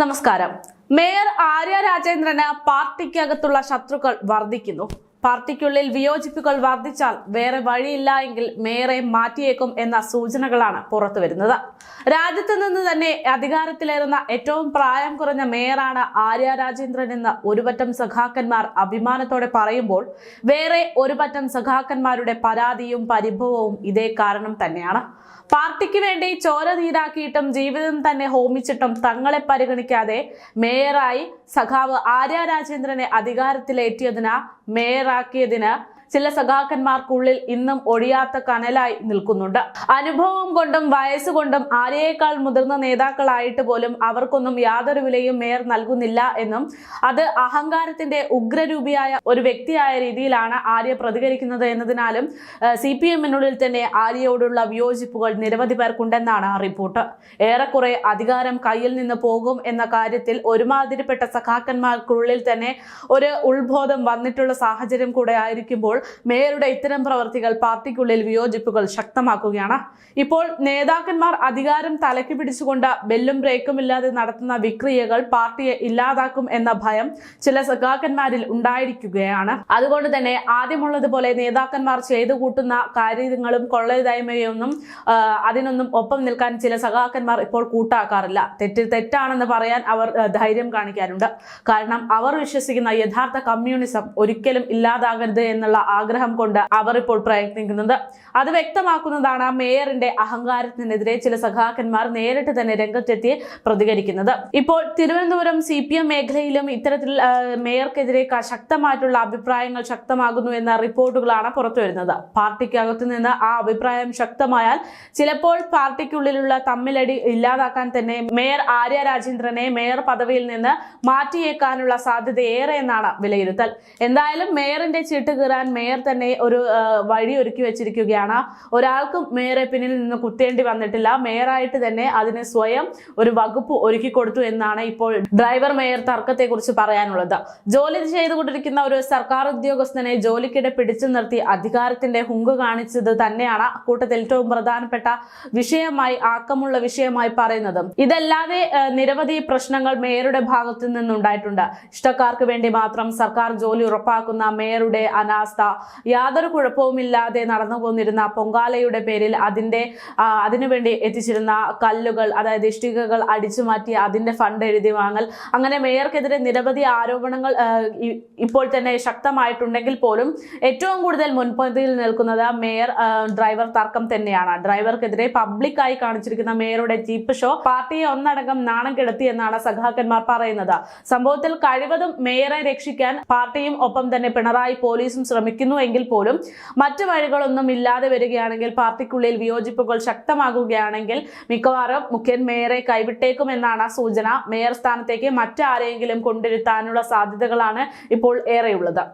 നമസ്കാരം. മേയർ ആര്യ രാജേന്ദ്രന് പാർട്ടിക്കകത്തുള്ള ശത്രുക്കൾ വർദ്ധിക്കുന്നു. പാർട്ടിക്കുള്ളിൽ വിയോജിപ്പുകൾ വർദ്ധിച്ചാൽ വേറെ വഴിയില്ല എങ്കിൽ മേയറെ മാറ്റിയേക്കും എന്ന സൂചനകളാണ് പുറത്തു വരുന്നത്. രാജ്യത്ത് നിന്ന് തന്നെ അധികാരത്തിലേറുന്ന ഏറ്റവും പ്രായം കുറഞ്ഞ മേയറാണ് ആര്യ രാജേന്ദ്രൻ എന്ന് ഒരുപറ്റം സഖാക്കന്മാർ അഭിമാനത്തോടെ പറയുമ്പോൾ വേറെ ഒരുപറ്റം സഖാക്കന്മാരുടെ പരാതിയും പരിഭവവും ഇതേ കാരണം തന്നെയാണ്. പാർട്ടിക്ക് വേണ്ടി ചോര നീരാക്കിയിട്ടും ജീവിതം തന്നെ ഹോമിച്ചിട്ടും തങ്ങളെ പരിഗണിക്കാതെ മേയറായി സഖാവ് ആര്യ രാജേന്ദ്രനെ അധികാരത്തിലേറ്റിയതിന് മേയറാക്കിയതിന് ചില സഖാക്കന്മാർക്കുള്ളിൽ ഇന്നും ഒഴിയാത്ത കനലായി നിൽക്കുന്നുണ്ട്. അനുഭവം കൊണ്ടും വയസ്സുകൊണ്ടും ആരെയേക്കാൾ മുതിർന്ന നേതാക്കളായിട്ട് പോലും അവർക്കൊന്നും യാതൊരു വിലയും മേയർ നൽകുന്നില്ല എന്നും അത് അഹങ്കാരത്തിന്റെ ഉഗ്രരൂപിയായ ഒരു വ്യക്തിയായ രീതിയിലാണ് ആര്യ പ്രതികരിക്കുന്നത് എന്നതിനാലും സി പി എമ്മിനുള്ളിൽ തന്നെ ആര്യയോടുള്ള വിയോജിപ്പുകൾ നിരവധി പേർക്കുണ്ടെന്നാണ് റിപ്പോർട്ട്. ഏറെക്കുറെ അധികാരം കയ്യിൽ നിന്ന് പോകും എന്ന കാര്യത്തിൽ ഒരുമാതിരിപ്പെട്ട സഖാക്കന്മാർക്കുള്ളിൽ തന്നെ ഒരു ഉത്ബോധം വന്നിട്ടുള്ള സാഹചര്യം കൂടെ ആയിരിക്കുമ്പോൾ മേയറുടെ ഇത്തരം പ്രവർത്തികൾ പാർട്ടിക്കുള്ളിൽ വിയോജിപ്പുകൾ ശക്തമാക്കുകയാണ്. ഇപ്പോൾ നേതാക്കന്മാർ അധികാരം തലയ്ക്ക് പിടിച്ചുകൊണ്ട് ബെല്ലും ബ്രേക്കും ഇല്ലാതെ നടത്തുന്ന വിക്രിയകൾ പാർട്ടിയെ ഇല്ലാതാക്കും എന്ന ഭയം ചില സഖാക്കന്മാരിൽ ഉണ്ടായിരിക്കുകയാണ്. അതുകൊണ്ട് തന്നെ ആദ്യമുള്ളതുപോലെ നേതാക്കന്മാർ ചെയ്തു കൂട്ടുന്ന കാര്യങ്ങളും കൊള്ളരുതായ്മയൊന്നും അതിനൊന്നും ഒപ്പം നിൽക്കാൻ ചില സഖാക്കന്മാർ ഇപ്പോൾ കൂട്ടാക്കാറില്ല. തെറ്റ് തെറ്റാണെന്ന് പറയാൻ അവർ ധൈര്യം കാണിക്കാറുണ്ട്. കാരണം അവർ വിശ്വസിക്കുന്ന യഥാർത്ഥ കമ്മ്യൂണിസം ഒരിക്കലും ഇല്ലാതാകരുത് എന്നുള്ള ആഗ്രഹം കൊണ്ട് അവർ ഇപ്പോൾ പ്രയത്നിക്കുന്നത്. അത് വ്യക്തമാക്കുന്നതാണ് മേയറിന്റെ അഹങ്കാരത്തിനെതിരെ ചില സഖാക്കന്മാർ നേരിട്ട് തന്നെ രംഗത്തെത്തി പ്രതികരിക്കുന്നത്. ഇപ്പോൾ തിരുവനന്തപുരം സി പി എം മേഖലയിലും ഇത്തരത്തിൽ മേയർക്കെതിരെ ശക്തമായിട്ടുള്ള അഭിപ്രായങ്ങൾ ശക്തമാകുന്നു എന്ന റിപ്പോർട്ടുകളാണ് പുറത്തുവരുന്നത് പാർട്ടിക്കകത്തു നിന്ന് ആ അഭിപ്രായം ശക്തമായാൽ ചിലപ്പോൾ പാർട്ടിക്കുള്ളിലുള്ള തമ്മിലടി ഇല്ലാതാക്കാൻ തന്നെ മേയർ ആര്യ രാജേന്ദ്രനെ മേയർ പദവിയിൽ നിന്ന് മാറ്റിയേക്കാനുള്ള സാധ്യത ഏറെ എന്നാണ് വിലയിരുത്തൽ. എന്തായാലും മേയറിന്റെ ചീട്ട് കീറാൻ മേയർ തന്നെ ഒരു വഴി ഒരുക്കി വെച്ചിരിക്കുകയാണ്. ഒരാൾക്കും മേയറെ പിന്നിൽ നിന്ന് കുത്തേണ്ടി വന്നിട്ടില്ല. മേയറായിട്ട് തന്നെ അതിന് സ്വയം ഒരു വകുപ്പ് ഒരുക്കി കൊടുത്തു എന്നാണ് ഇപ്പോൾ ഡ്രൈവർ മേയർ തർക്കത്തെക്കുറിച്ച് പറയാനുള്ളത്. ജോലി ചെയ്തുകൊണ്ടിരിക്കുന്ന ഒരു സർക്കാർ ഉദ്യോഗസ്ഥനെ ജോലിക്കിടെ പിടിച്ചു നിർത്തി അധികാരത്തിന്റെ ഹുങ്ക് കാണിച്ചത് തന്നെയാണ് കൂട്ടത്തിൽ ഏറ്റവും പ്രധാനപ്പെട്ട വിഷയമായി ആക്കമുള്ള വിഷയമായി പറയുന്നത്. ഇതല്ലാതെ നിരവധി പ്രശ്നങ്ങൾ മേയറുടെ ഭാഗത്തു നിന്നുണ്ടായിട്ടുണ്ട്. ഇഷ്ടക്കാർക്ക് വേണ്ടി മാത്രം സർക്കാർ ജോലി ഉറപ്പാക്കുന്ന മേയറുടെ അനാസ്ഥ യാതൊരു കുഴപ്പവുമില്ലാതെ നടന്നു പോന്നിരുന്ന പൊങ്കാലയുടെ പേരിൽ അതിന്റെ അതിനുവേണ്ടി എത്തിച്ചിരുന്ന കല്ലുകൾ അതായത് ഇഷ്ടികകൾ അടിച്ചു മാറ്റി അതിന്റെ ഫണ്ട് എഴുതി വാങ്ങൽ. അങ്ങനെ മേയർക്കെതിരെ നിരവധി ആരോപണങ്ങൾ ഇപ്പോൾ തന്നെ ശക്തമായിട്ടുണ്ടെങ്കിൽ പോലും ഏറ്റവും കൂടുതൽ മുൻപന്തിയിൽ നിൽക്കുന്നത് മേയർ ഡ്രൈവർ തർക്കം തന്നെയാണ്. ഡ്രൈവർക്കെതിരെ പബ്ലിക്കായി കാണിച്ചിരിക്കുന്ന മേയറുടെ ജീപ്പ് ഷോ പാർട്ടിയെ ഒന്നടങ്കം നാണം കെടുത്തി എന്നാണ് സഖാക്കന്മാർ പറയുന്നത്. സംഭവത്തിൽ കഴിവതും മേയറെ രക്ഷിക്കാൻ പാർട്ടിയും ഒപ്പം തന്നെ പിണറായി പോലീസും ശ്രമിക്കുന്നു എങ്കിൽ പോലും മറ്റു വഴികളൊന്നും ഇല്ലാതെ വരികയാണെങ്കിൽ പാർട്ടിക്കുള്ളിൽ വിയോജിപ്പുകൾ ശക്തമാകുകയാണെങ്കിൽ മിക്കവാറും മുഖ്യൻ മേയറെ കൈവിട്ടേക്കുമെന്നാണ് സൂചന. മേയർ സ്ഥാനത്തേക്ക് മറ്റാരെങ്കിലും കൊണ്ടിരുത്താനുള്ള സാധ്യതകളാണ് ഇപ്പോൾ ഏറെയുള്ളത്.